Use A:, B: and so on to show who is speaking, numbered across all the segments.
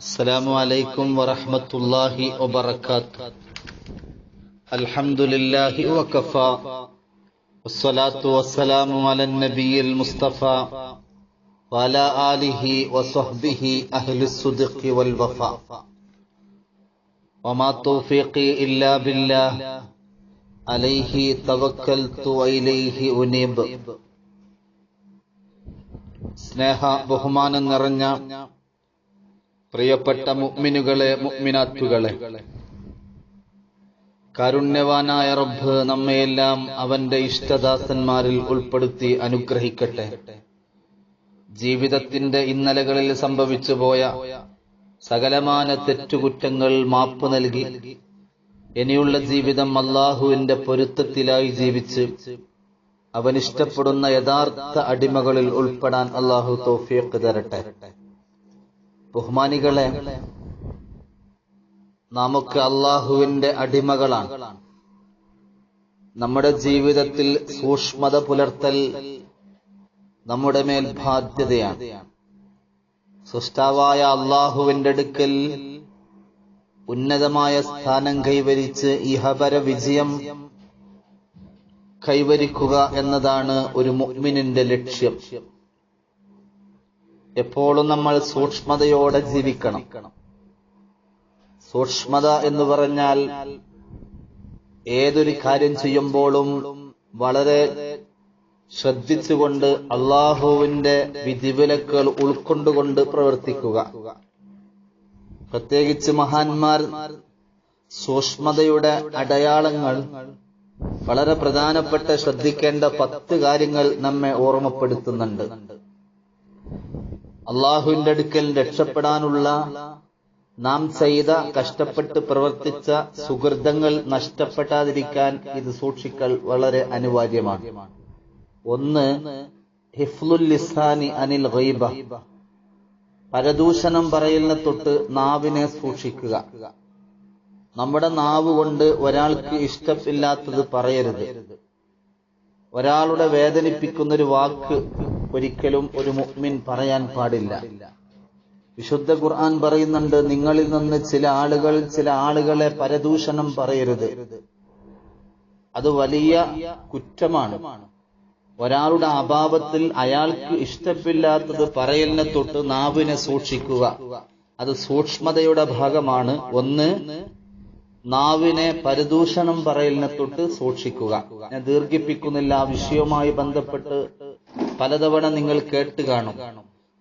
A: السلام عليكم ورحمة الله وبركاته الحمد لله وكفى والصلاة والسلام على النبي المصطفى وعلى آله وصحبه أهل الصدق والوفاء وما توفيقي إلا بالله عليه توكلت وإليه أنيب സ്നേഹ ബഹുമാനം നിറഞ്ഞ പ്രിയപ്പെട്ട മുഅ്മിനുകളെ മുഅ്മിനാത്തുകളെ കാരുണ്യവാനായ റബ്ബ് നമ്മയെല്ലാം അവന്റെ ഇഷ്ടദാസന്മാരിൽ ഉൾപ്പെടുത്തി അനുഗ്രഹിക്കട്ടെ. ജീവിതത്തിന്റെ ഇന്നലകളിൽ സംഭവിച്ചു പോയ സകലമാന തെറ്റുകുറ്റങ്ങൾ മാപ്പ് നൽകി. ഇനിയുള്ള ജീവിതം അള്ളാഹുവിന്റെ പൊരുത്തത്തിലായി ജീവിച്ച് അവൻ ഇഷ്ടപ്പെടുന്ന യഥാർത്ഥ അടിമകളിൽ ഉൾപ്പെടാൻ അള്ളാഹു തോഫിയൊക്കെ തരട്ടെ. ബഹുമാനികളെ നമുക്ക് അള്ളാഹുവിന്റെ അടിമകളാണ്. നമ്മുടെ ജീവിതത്തിൽ സൂക്ഷ്മത പുലർത്തൽ നമ്മുടെ മേൽ ബാധ്യതയാണ്. സൃഷ്ടാവായ അള്ളാഹുവിന്റെ അടുക്കൽ ഉന്നതമായ സ്ഥാനം കൈവരിച്ച് ഇഹപര വിജയം കൈവരിക്കുക എന്നതാണ് ഒരു മുഅ്മിനിന്റെ ലക്ഷ്യം. എപ്പോഴും നമ്മൾ സൂക്ഷ്മതയോടെ ജീവിക്കണം. സൂക്ഷ്മത എന്ന് പറഞ്ഞാൽ ഏതൊരു കാര്യം ചെയ്യുമ്പോഴും വളരെ ശ്രദ്ധിച്ചുകൊണ്ട് അള്ളാഹുവിന്റെ വിധിവിലക്കുകൾ ഉൾക്കൊണ്ടുകൊണ്ട് പ്രവർത്തിക്കുക. പ്രത്യേകിച്ച് മഹാന്മാർ സൂക്ഷ്മതയുടെ അടയാളങ്ങൾ വളരെ പ്രധാനപ്പെട്ട ശ്രദ്ധിക്കേണ്ട പത്ത് കാര്യങ്ങൾ നമ്മെ ഓർമ്മപ്പെടുത്തുന്നുണ്ട്. അള്ളാഹുവിന്റെ അടുക്കൽ രക്ഷപ്പെടാനുള്ള നാം ചെയ്ത കഷ്ടപ്പെട്ട് പ്രവർത്തിച്ച സുഹൃതങ്ങൾ നഷ്ടപ്പെടാതിരിക്കാൻ ഇത് സൂക്ഷിക്കൽ വളരെ അനിവാര്യമാണ്. ഒന്ന് ഹിഫ്ലുൽ ലിസാനി അനിൽ ഗൈബ. പരദൂഷണം പറയുന്ന തൊട്ട് നാവിനെ സൂക്ഷിക്കുക. നമ്മുടെ നാവ് കൊണ്ട് ഒരാൾക്ക് ഇഷ്ടമില്ലാത്തത് പറയരുത്. ഒരാളുടെ വേദനിപ്പിക്കുന്നൊരു വാക്ക് ഒരിക്കലും ഒരു മുഅ്മിൻ പറയാൻ പാടില്ല. വിശുദ്ധ ഖുർആൻ പറയുന്നുണ്ട് നിങ്ങളിൽ നിന്ന് ചില ആളുകൾ ചില ആളുകളെ പരദൂഷണം പറയരുത്. അത് വലിയ കുറ്റമാണ്. ഒരാളുടെ അഭാവത്തിൽ അയാൾക്ക് ഇഷ്ടമില്ലാത്തത് പറയലിനെ തൊട്ട് നാവിനെ സൂക്ഷിക്കുക. അത് സൂക്ഷ്മതയുടെ ഭാഗമാണ്. ഒന്ന് നാവിനെ പരദൂഷണം പറയലിനെ തൊട്ട് സൂക്ഷിക്കുക. ഞാൻ ദീർഘിപ്പിക്കുന്നില്ല ആ വിഷയവുമായി ബന്ധപ്പെട്ട് പലതവണ നിങ്ങൾ കേട്ട് കാണും.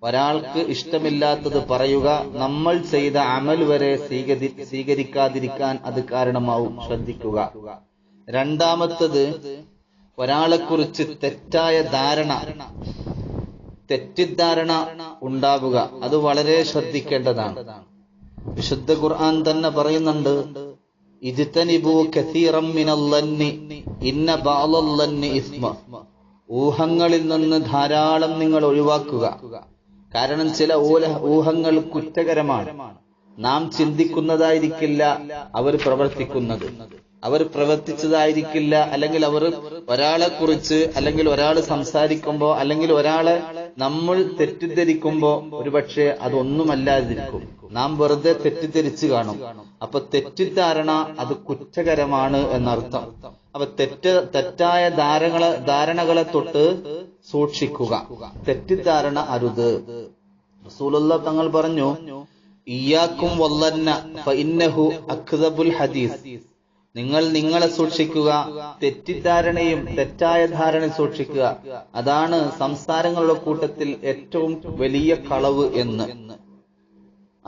A: ഒരാൾക്ക് ഇഷ്ടമില്ലാത്തത് പറയുക നമ്മൾ ചെയ്ത അമൽ വരെ സ്വീകരി സ്വീകരിക്കാതിരിക്കാൻ അത് കാരണമാവും. ശ്രദ്ധിക്കുക. രണ്ടാമത്തത് ഒരാളെക്കുറിച്ച് തെറ്റായ ധാരണ തെറ്റിദ്ധാരണ ഉണ്ടാവുക. അത് വളരെ ശ്രദ്ധിക്കേണ്ടതാണ്. വിശുദ്ധ ഖുർആൻ തന്നെ പറയുന്നുണ്ട് ഇജ്തനിബു കസീറം ഇന്ന ബഅലല്ലന്നി ഇസ്മ. ഊഹങ്ങളിൽ നിന്ന് ധാരാളം നിങ്ങൾ ഒഴിവാക്കുക. കാരണം ചില ഊഹങ്ങൾ കുറ്റകരമാണ്. നാം ചിന്തിക്കുന്നതായിരിക്കില്ല അവർ പ്രവർത്തിക്കുന്നത്. അവർ പ്രവർത്തിച്ചതായിരിക്കില്ല അല്ലെങ്കിൽ അവർ ഒരാളെ കുറിച്ച് അല്ലെങ്കിൽ ഒരാൾ സംസാരിക്കുമ്പോൾ അല്ലെങ്കിൽ ഒരാളെ നമ്മൾ തെറ്റിദ്ധരിക്കുമ്പോ ഒരുപക്ഷെ അതൊന്നുമല്ലാതിരിക്കും. നാം വെറുതെ തെറ്റിദ്ധരിച്ചു കാണും. അപ്പൊ തെറ്റിദ്ധാരണ അത് കുറ്റകരമാണ് എന്നർത്ഥം. അപ്പൊ തെറ്റ് തെറ്റായ ധാരണകളെ ധാരണകളെ തൊട്ട് സൂക്ഷിക്കുക. തെറ്റിദ്ധാരണ അരുത്. റസൂലുള്ള തങ്ങൾ പറഞ്ഞു ഇയാക്കും ഫഇന്നഹു അക്ദബുൽ ഹദീസ്. നിങ്ങൾ നിങ്ങളെ സൂക്ഷിക്കുക തെറ്റിദ്ധാരണയും തെറ്റായ ധാരണ സൂക്ഷിക്കുക. അതാണ് സംസാരങ്ങളുടെ കൂട്ടത്തിൽ ഏറ്റവും വലിയ കളവ് എന്ന്.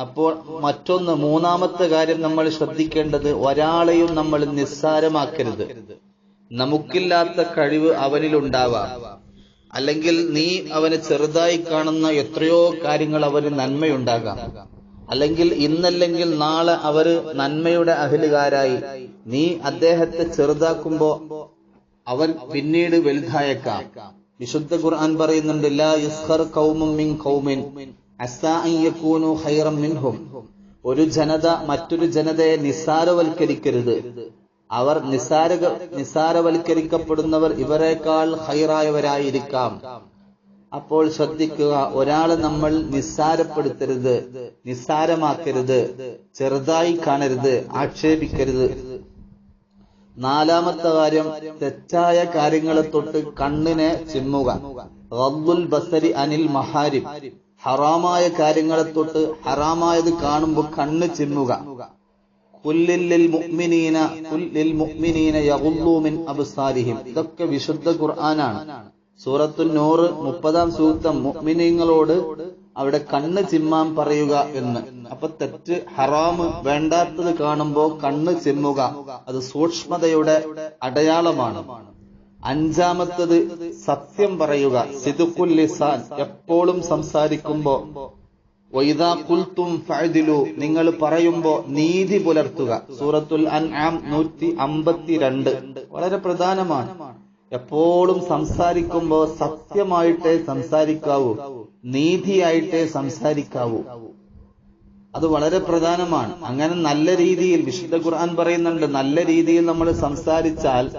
A: അപ്പോൾ മറ്റൊന്ന് മൂന്നാമത്തെ കാര്യം നമ്മൾ ശ്രദ്ധിക്കേണ്ടത് ഒരാളെയും നമ്മൾ നിസ്സാരമാക്കരുത്. നമുക്കില്ലാത്ത കഴിവ് അവനിലുണ്ടാവാം അല്ലെങ്കിൽ നീ അവന് ചെറുതായി കാണുന്ന എത്രയോ കാര്യങ്ങൾ അവന് നന്മയുണ്ടാകാം. അല്ലെങ്കിൽ ഇന്നല്ലെങ്കിൽ നാളെ അവർ നന്മയുടെ അഹലുകാരായി. നീ അദ്ദേഹത്തെ ചെറുതാക്കുമ്പോ അവൻ പിന്നീട് വലുതായേക്കാം. വിശുദ്ധ ഖുർആൻ പറയുന്നുണ്ട് ലാ യുസ്ഖർ ഖൗമും മിൻ ഖൗമിൻ. അസാ അൻ ഖൈറൻ മിൻഹും. ഒരു ജനത മറ്റൊരു ജനതയെ നിസ്സാരവൽക്കരിക്കരുത്. അവർ നിസ്സാര നിസ്സാരവൽക്കരിക്കപ്പെടുന്നവർ ഇവരെക്കാൾ ഹൈറായവരായിരിക്കാം അപ്പോൾ ശ്രദ്ധിക്കുക ഒരാളെ നമ്മൾ നിസ്സാരപ്പെടുത്തരുത് നിസ്സാരമാക്കരുത് ചെറുതായി കാണരുത് ആക്ഷേപിക്കരുത്. നാലാമത്തെ കാര്യം തെറ്റായ കാര്യങ്ങളെ തൊട്ട് കണ്ണിനെ ചിമ്മുക. ബസരി അനിൽ മഹാരിം ഹറാമായ കാര്യങ്ങളെ തൊട്ട് ഹറാമായത് കാണുമ്പോൾ കണ്ണ് ചിമ്മുക ഇതൊക്കെ വിശുദ്ധ ഖുർആനാണ്. സൂറത്തു നൂറ് മുപ്പതാം സൂക്തം മുഅ്മിനീങ്ങളോട് അവിടെ കണ്ണ് ചിമ്മാൻ പറയുക എന്ന്. അപ്പൊ തെറ്റ് ഹറാമ് വേണ്ടാത്തത് കാണുമ്പോ കണ്ണ് ചിമ്മുക. അത് സൂക്ഷ്മതയുടെ അടയാളമാണ്. അഞ്ചാമത്തത് സത്യം പറയുക. സിദുക്കുൽ ലിസാൻ എപ്പോഴും സംസാരിക്കുമ്പോ വൈദാ കുൽത്തും ഫഅദിലു നിങ്ങൾ പറയുമ്പോ നീതി പുലർത്തുക. സൂറത്തുൽ അൻആം നൂറ്റി അമ്പത്തിരണ്ട് വളരെ പ്രധാനമാണ്. എപ്പോഴും സംസാരിക്കുമ്പോ സത്യമായിട്ടേ സംസാരിക്കാവൂ നീതിയായിട്ടേ സംസാരിക്കാവൂ. അത് വളരെ പ്രധാനമാണ്. അങ്ങനെ നല്ല രീതിയിൽ വിശുദ്ധ ഖുർആൻ പറയുന്നുണ്ട് നല്ല രീതിയിൽ നമ്മൾ സംസാരിച്ചാൽ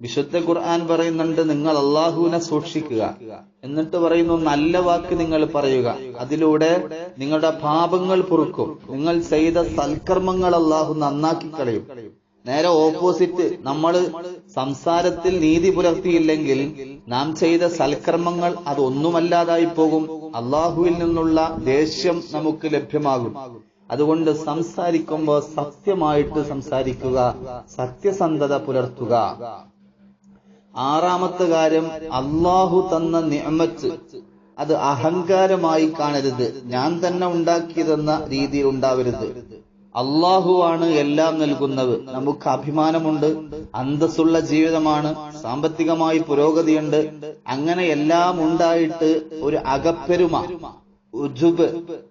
A: വിശുദ്ധ ഖുർആൻ പറയുന്നുണ്ട് നിങ്ങൾ അള്ളാഹുവിനെ സൂക്ഷിക്കുക. എന്നിട്ട് പറയുന്നു നല്ല വാക്ക് നിങ്ങൾ പറയുക. അതിലൂടെ നിങ്ങളുടെ പാപങ്ങൾ പൊറുക്കും. നിങ്ങൾ ചെയ്ത സൽക്കർമ്മങ്ങൾ അള്ളാഹു നന്നാക്കി കളയും. നേരെ ഓപ്പോസിറ്റ് നമ്മൾ സംസാരത്തിൽ നീതി പുലർത്തിയില്ലെങ്കിൽ നാം ചെയ്ത സൽക്കർമ്മങ്ങൾ അതൊന്നുമല്ലാതായി പോകും. അള്ളാഹുവിൽ നിന്നുള്ള ദേഷ്യം നമുക്ക് ലഭ്യമാകും. അതുകൊണ്ട് സംസാരിക്കുമ്പോൾ സത്യമായിട്ട് സംസാരിക്കുക സത്യസന്ധത പുലർത്തുക. ആറാമത്തെ കാര്യം അള്ളാഹു തന്ന നിയമത്ത് അത് അഹങ്കാരമായി കാണരുത്. ഞാൻ തന്നെ ഉണ്ടാക്കിയതെന്ന രീതിയിൽ ഉണ്ടാവരുത്. അള്ളാഹുവാണ് എല്ലാം നൽകുന്നത്. നമുക്ക് അഭിമാനമുണ്ട് അന്തസ്സുള്ള ജീവിതമാണ് സാമ്പത്തികമായി പുരോഗതിയുണ്ട്. അങ്ങനെ എല്ലാം ഉണ്ടായിട്ട് ഒരു അകപ്പെരുമ ഉജുബ്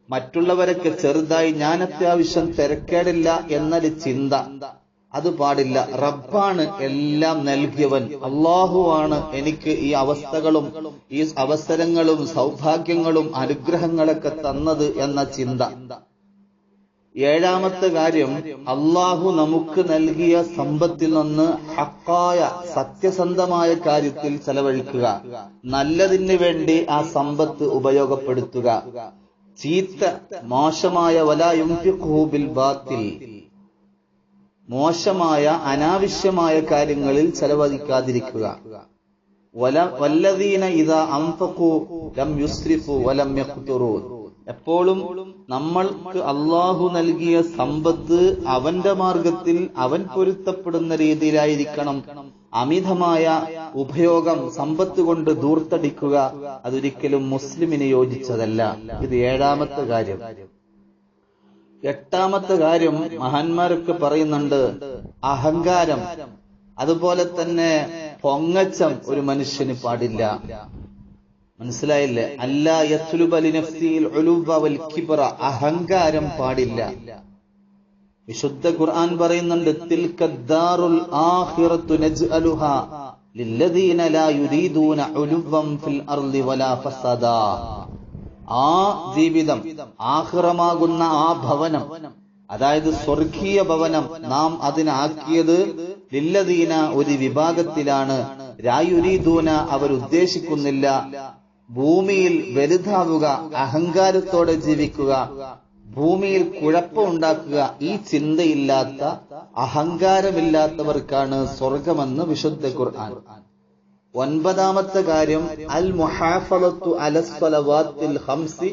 A: മറ്റുള്ളവരൊക്കെ ചെറുതായി ഞാൻ അത്യാവശ്യം തിരക്കേടില്ല എന്നൊരു ചിന്ത അത് പാടില്ല. റബ്ബാണ് എല്ലാം നൽകിയവൻ. അള്ളാഹുവാണ് എനിക്ക് ഈ അവസ്ഥകളും ഈ അവസരങ്ങളും സൗഭാഗ്യങ്ങളും അനുഗ്രഹങ്ങളൊക്കെ തന്നത് എന്ന ചിന്ത. ഏഴാമത്തെ കാര്യം അള്ളാഹു നമുക്ക് നൽകിയ സമ്പത്തിൽ നിന്ന് ഹക്കായ സത്യസന്ധമായ കാര്യത്തിൽ ചെലവഴിക്കുക. നല്ലതിന് വേണ്ടി ആ സമ്പത്ത് ഉപയോഗപ്പെടുത്തുക. ചീത്ത മോശമായ വലായുംബിൽ ബാത്തിൽ മോശമായ അനാവശ്യമായ കാര്യങ്ങളിൽ ചെലവഴിക്കാതിരിക്കുക. വല വല്ലദീന അംഫഖു യുസ്രിഫു വലം എപ്പോഴും നമ്മൾക്ക് അള്ളാഹു നൽകിയ സമ്പത്ത് അവന്റെ മാർഗത്തിൽ അവൻ പൊരുത്തപ്പെടുന്ന രീതിയിലായിരിക്കണം. അമിതമായ ഉപയോഗം സമ്പത്ത് കൊണ്ട് ദൂർത്തടിക്കുക അതൊരിക്കലും മുസ്ലിമിന് യോജിച്ചതല്ല. ഇത് ഏഴാമത്തെ കാര്യം. എട്ടാമത്തെ കാര്യം മഹാന്മാരൊക്കെ പറയുന്നുണ്ട് അഹങ്കാരം. അതുപോലെ തന്നെ പൊങ്ങച്ചം ഒരു മനുഷ്യന് പാടില്ല. മനസ്സിലായില്ലേ? അല്ല അഹങ്കാരം പാടില്ല. വിശുദ്ധ ഖുർആൻ പറയുന്നുണ്ട് തിൽക്കദ്ദാറുൽ ആഖിറത്തു നജ്അലുഹാ ലില്ലദീന ലാ യുരീദൂന ഉലുവം ഫിൽ അർളി വലാ ഫസദാ. ആ ജീവിതം ആഹ്റമാകുന്ന ആ ഭവനം അതായത് സ്വർഗീയ ഭവനം നാം അതിനാക്കിയത് ലില്ലദീന ഒരു വിഭാഗത്തിലാണ്. രായുരീദൂന അവർ ഉദ്ദേശിക്കുന്നില്ല ഭൂമിയിൽ വലുതാവുക അഹങ്കാരത്തോടെ ജീവിക്കുക ഭൂമിയിൽ കുഴപ്പമുണ്ടാക്കുക ഈ ചിന്തയില്ലാത്ത അഹങ്കാരമില്ലാത്തവർക്കാണ് സ്വർഗമെന്ന് വിശുദ്ധ ഖുർആൻ. ഒൻപതാമത്തെ കാര്യം അൽ മുഹാഫലത്തു അലസ്വലവാത്തിൽ ഹംസി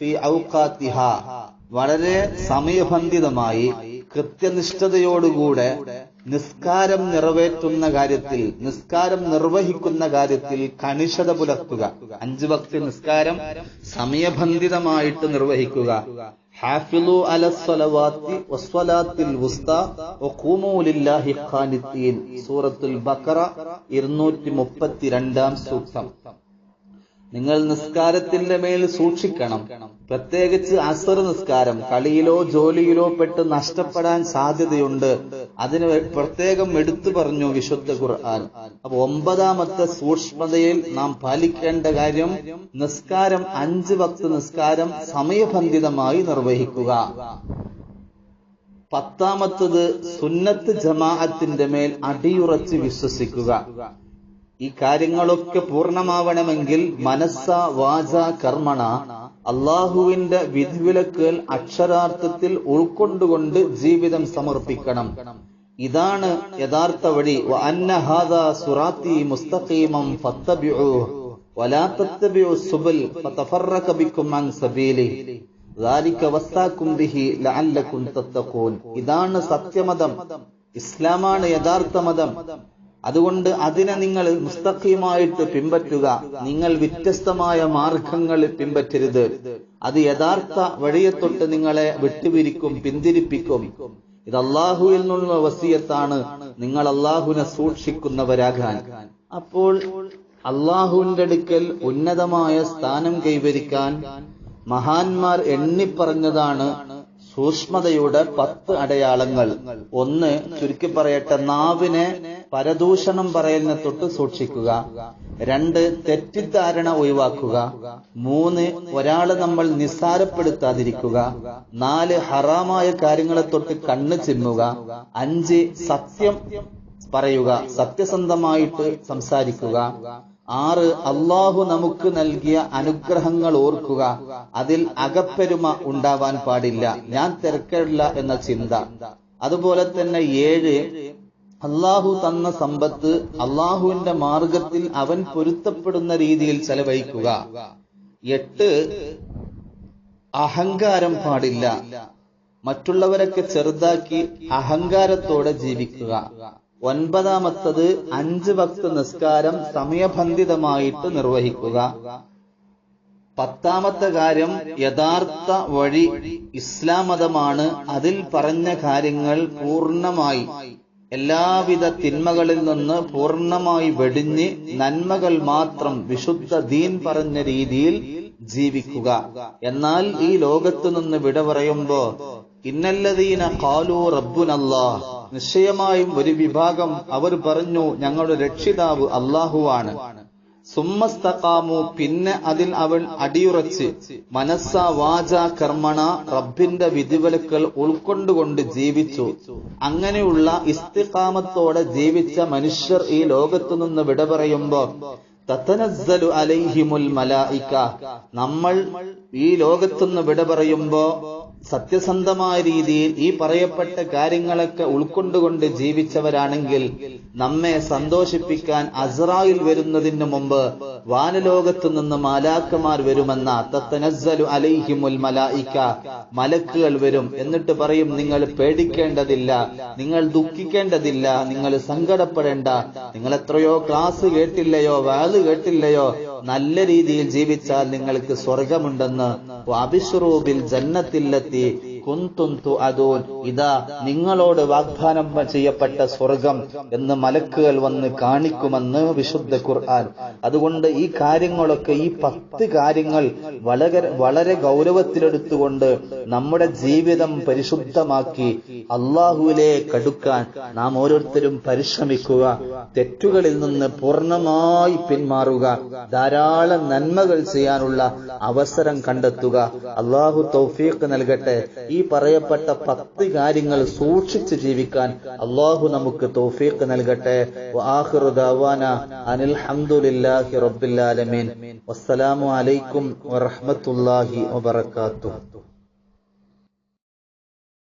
A: ഫി ഔഖാത്തിഹ. വളരെ സമയബന്ധിതമായി കൃത്യനിഷ്ഠതയോടുകൂടെ നിസ്കാരം നിറവേറ്റുന്ന കാര്യത്തിൽ നിസ്കാരം നിർവഹിക്കുന്ന കാര്യത്തിൽ കണിശത പുലർത്തുക. അഞ്ചു ഭക്തി നിസ്കാരം സമയബന്ധിതമായിട്ട് നിർവഹിക്കുക. ഹാഫിലു സൂറത്തുൽ ബക്കറ ഇരുന്നൂറ്റി മുപ്പത്തിരണ്ടാം സൂക്തം. നിങ്ങൾ നിസ്കാരത്തിന്റെ മേൽ സൂക്ഷിക്കണം. പ്രത്യേകിച്ച് അസർ നിസ്കാരം കളിയിലോ ജോലിയിലോ പെട്ട് നഷ്ടപ്പെടാൻ സാധ്യതയുണ്ട്. അതിന് പ്രത്യേകം എടുത്തു പറഞ്ഞു വിശുദ്ധ ഖുർആൻ. അപ്പൊ ഒമ്പതാമത്തെ സൂക്ഷ്മതയിൽ നാം പാലിക്കേണ്ട കാര്യം നിസ്കാരം അഞ്ച് ഭക്ത നിസ്കാരം സമയബന്ധിതമായി നിർവഹിക്കുക. പത്താമത്തത് സുന്നത്ത് ജമാഅത്തിന്റെ മേൽ അടിയുറച്ച് വിശ്വസിക്കുക. ഈ കാര്യങ്ങളൊക്കെ പൂർണമാവണമെങ്കിൽ മനസ്സ വാച കർമ്മണ അള്ളാഹുവിന്റെ വിധിവിലക്കുകൾ അക്ഷരാർത്ഥത്തിൽ ഉൾക്കൊണ്ടുകൊണ്ട് ജീവിതം സമർപ്പിക്കണം. ഇതാണ് യഥാർത്ഥ വഴി. ഇതാണ് സത്യമതം. ഇസ്ലാമാണ് യഥാർത്ഥ മതം. അതുകൊണ്ട് അതിനെ നിങ്ങൾ മുസ്തഖിയുമായിട്ട് പിൻപറ്റുക. നിങ്ങൾ വ്യത്യസ്തമായ മാർഗങ്ങൾ പിൻപറ്റരുത്. അത് യഥാർത്ഥ വഴിയെ തൊട്ട് നിങ്ങളെ വിട്ടുപിരിക്കും പിന്തിരിപ്പിക്കും. ഇത് അള്ളാഹുവിൽ നിന്നുള്ള വസീയത്താണ്. നിങ്ങൾ അള്ളാഹുവിനെ സൂക്ഷിക്കുന്നവരാകാൻ. അപ്പോൾ അള്ളാഹുവിന്റെ അടുക്കൽ ഉന്നതമായ സ്ഥാനം കൈവരിക്കാൻ മഹാന്മാർ എണ്ണിപ്പറഞ്ഞതാണ് സൂക്ഷ്മതയുടെ പത്ത് അടയാളങ്ങൾ. ഒന്ന് ചുരുക്കി പറയട്ടെ നാവിനെ പരദൂഷണം പറയുന്ന തൊട്ട് സൂക്ഷിക്കുക. രണ്ട് തെറ്റിദ്ധാരണ ഒഴിവാക്കുക. മൂന്ന് ഒരാൾ നമ്മൾ നിസ്സാരപ്പെടുത്താതിരിക്കുക. നാല് ഹറാമായ കാര്യങ്ങളെ തൊട്ട് കണ്ണ് ചിമ്മുക. അഞ്ച് സത്യം പറയുക സത്യസന്ധമായിട്ട് സംസാരിക്കുക. ആറ് അള്ളാഹു നമുക്ക് നൽകിയ അനുഗ്രഹങ്ങൾ ഓർക്കുക. അതിൽ അകപ്പെരുമ ഉണ്ടാവാൻ പാടില്ല. ഞാൻ തിരക്കില്ല എന്ന ചിന്ത. അതുപോലെ തന്നെ ഏഴ് അള്ളാഹു തന്ന സമ്പത്ത് അള്ളാഹുവിന്റെ മാർഗത്തിൽ അവൻ പൊരുത്തപ്പെടുന്ന രീതിയിൽ ചെലവഴിക്കുക. എട്ട് അഹങ്കാരം പാടില്ല. മറ്റുള്ളവരൊക്കെ ചെറുതാക്കി അഹങ്കാരത്തോടെ ജീവിക്കുക. ഒൻപതാമത്തത് അഞ്ച് ഭക്ത നിസ്കാരം സമയബന്ധിതമായിട്ട് നിർവഹിക്കുക. പത്താമത്തെ കാര്യം യഥാർത്ഥ വഴി ഇസ്ലാം മതമാണ്. അതിൽ പറഞ്ഞ കാര്യങ്ങൾ പൂർണമായി എല്ലാവിധ തിന്മകളിൽ നിന്ന് പൂർണമായി വെടിഞ്ഞ് നന്മകൾ മാത്രം വിശുദ്ധ ദീൻ പറഞ്ഞ രീതിയിൽ ജീവിക്കുക. എന്നാൽ ഈ ലോകത്തു നിന്ന് വിട പറയുമ്പോ ഇന്നല്ലതീന കാലു റബ്ബുനല്ലാ നിശ്ചയമായും ഒരു വിഭാഗം അവർ പറഞ്ഞു ഞങ്ങളുടെ രക്ഷിതാവ് അള്ളാഹുവാണ് സുമ്മസ്തകാമു പിന്നെ അതിൽ അവൻ അടിയുറച്ച് മനസ്സ വാച കർമ്മണ റബ്ബിന്റെ വിധിവിലക്കൾ ഉൾക്കൊണ്ടുകൊണ്ട് ജീവിച്ചു. അങ്ങനെയുള്ള ഇസ്തിഖാമത്തോടെ ജീവിച്ച മനുഷ്യർ ഈ ലോകത്തു നിന്ന് വിട പറയുമ്പോ തത്തനസ്സലു അലൈഹിമുൽ മലായിക്ക നമ്മൾ ഈ ലോകത്തുനിന്ന് വിട പറയുമ്പോ സത്യസന്ധമായ രീതിയിൽ ഈ പറയപ്പെട്ട കാര്യങ്ങളൊക്കെ ഉൾക്കൊണ്ടുകൊണ്ട് ജീവിച്ചവരാണെങ്കിൽ നമ്മെ സന്തോഷിപ്പിക്കാൻ അസ്രായിൽ വരുന്നതിന് മുമ്പ് വാനലോകത്തു നിന്ന് മാലാക്കമാർ വരുമെന്ന തത്തനസ്സലു അലൈഹിമുൽ മലായിക്ക മലക്കുകൾ വരും എന്നിട്ട് പറയും നിങ്ങൾ പേടിക്കേണ്ടതില്ല നിങ്ങൾ ദുഃഖിക്കേണ്ടതില്ല നിങ്ങൾ സങ്കടപ്പെടേണ്ട നിങ്ങൾ എത്രയോ ക്ലാസ് കേട്ടില്ലയോ വാൽ കേട്ടില്ലയോ നല്ല രീതിയിൽ ജീവിച്ചാൽ നിങ്ങൾക്ക് സ്വർഗമുണ്ടെന്ന് അബിഷ്റൂബിൽ ജന്നത്തിലെത്തി കുന്തുന്തു അതോൻ ഇതാ നിങ്ങളോട് വാഗ്ദാനം ചെയ്യപ്പെട്ട സ്വർഗം എന്ന് മലക്കുകൾ വന്ന് കാണിക്കുമെന്ന് വിശുദ്ധ ഖുർആൻ. അതുകൊണ്ട് ഈ കാര്യങ്ങളൊക്കെ ഈ പത്ത് കാര്യങ്ങൾ വളരെ വളരെ ഗൗരവത്തിലെടുത്തുകൊണ്ട് നമ്മുടെ ജീവിതം പരിശുദ്ധമാക്കി അള്ളാഹുവിലേക്ക് അടുക്കാൻ നാം ഓരോരുത്തരും പരിശ്രമിക്കുക. തെറ്റുകളിൽ നിന്ന് പൂർണമായി പിന്മാറുക ധാരാളം നന്മകൾ ചെയ്യാനുള്ള അവസരം കണ്ടെത്തുക. അള്ളാഹു തൗഫീഖ് നൽകട്ടെ. ഈ പറയപ്പെട്ട പത്ത് കാര്യങ്ങൾ സൂക്ഷിച്ച് ജീവിക്കാൻ അള്ളാഹു നമുക്ക് തൗഫീഖ് നൽകട്ടെ. അനിൽഹമുല്ലാഹി ആലമീൻ. വസ്സലാമു അലൈക്കും വറഹ്മത്തുള്ളാഹി വബറകാതുഹു.